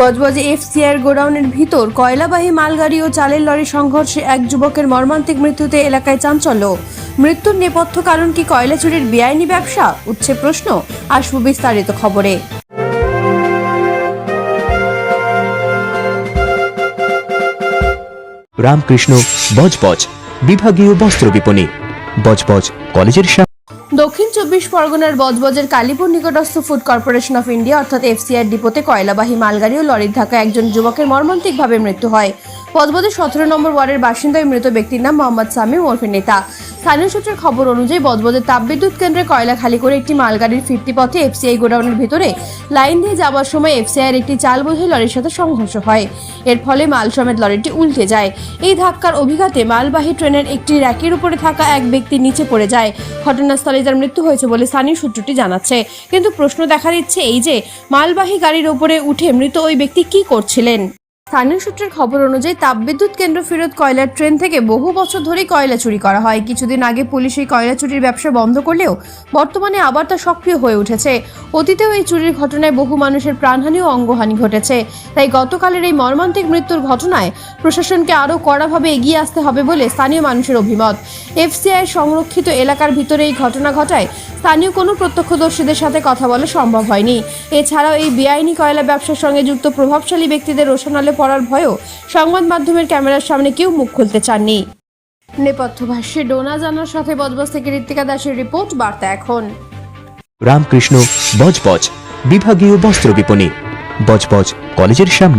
বজবজে FCR গোডাউনের ভিতর কয়লাবাহী মালগাড়ি ও চালের লরি সংঘর্ষে এক যুবকের মর্মান্তিক মৃত্যুতে এলাকায় চাঞ্চল্য। মৃত্যুর নেপথ্য কারণ কি কয়লা চুরির বেআইনি ব্যবসা? উঠছে প্রশ্ন আসব বিস্তারিত খবরে। রামকৃষ্ণ বজবজ, বিভাগীয় বস্ত্র বিপণী। বজবজ কলেজের সামনে দক্ষিণ চব্বিশ পরগনার বজবজের কালীপুর নিকটস্থ ফুড কর্পোরেশন অফ ইন্ডিয়া, অর্থাৎ এফসিআর ডিপোতে কয়লাবাহী মালগাড়ি ও লরির ধাক্কায় একজন যুবকের মর্মান্তিকভাবে মৃত্যু হয়। বজবজের সতেরো নম্বর ওয়ার্ডের বাসিন্দা মৃত ব্যক্তির নাম মোহাম্মদ সামিম ওরফে নেতা। স্থানীয় সূত্রের খবর অনুযায়ী বজবজের তাপবিদ্যুৎ কেন্দ্রে কয়লা খালি করে একটি মালগাড়ির ফিরতি পথে এফসিআই গোডাউনের ভিতরে লাইন দিয়ে যাওয়ার সময় এফসিআইয়ের একটি চাল বোঝাই লরির সাথে সংঘর্ষ হয়। এর ফলে মাল সমেত লরিটি উল্টে যায়। এই ধাক্কার অভিঘাতে মালবাহী ট্রেনের একটি র্যাকের উপরে থাকা এক ব্যক্তি নিচে পড়ে যায়। ঘটনাস্থলে যার মৃত্যু হয়েছে বলে স্থানীয় সূত্রটি জানাচ্ছে। কিন্তু প্রশ্ন দেখা দিচ্ছে এই যে, মালবাহী গাড়ির উপরে উঠে মৃত ওই ব্যক্তি কি করছিলেন? স্থানীয় সূত্রের খবর অনুযায়ী তাপবিদ্যুৎ কেন্দ্র ফেরত কয়লার ট্রেন থেকে বহু বছর ধরেই কয়লা চুরি করা হয়। কিছুদিন আগে পুলিশ এই কয়লা চুরির ব্যবসা বন্ধ করলেও বর্তমানে আবার তা সক্রিয় হয়ে উঠেছে। অতীতেও এই চুরির ঘটনায় বহু মানুষের প্রাণহানি ও অঙ্গহানি ঘটেছে। তাই গতকালের এই মর্মান্তিক মৃত্যুর ঘটনায় প্রশাসনকে আরও কড়াভাবে এগিয়ে আসতে হবে বলে স্থানীয় মানুষের অভিমত। এফসিআই সংরক্ষিত এলাকার ভিতরে এই ঘটনা ঘটায় স্থানীয় কোনো প্রত্যক্ষদর্শীদের সাথে কথা বলা সম্ভব হয়নি। এছাড়াও এই বেআইনি কয়লা ব্যবসার সঙ্গে যুক্ত প্রভাবশালী ব্যক্তিদের রোশনালে পড়ার ভয়েও সংবাদ মাধ্যমের ক্যামেরার সামনে কেউ মুখ খুলতে চাননি। নেপথ্য ভাষ্যে ডোনা জানার সাথে বজবজ থেকে ঋত্বিকা দাসের রিপোর্ট বার্তা এখন। রামকৃষ্ণ বজবজ বিভাগীয় বস্ত্র বিপণী বজবজ কলেজের সামনে।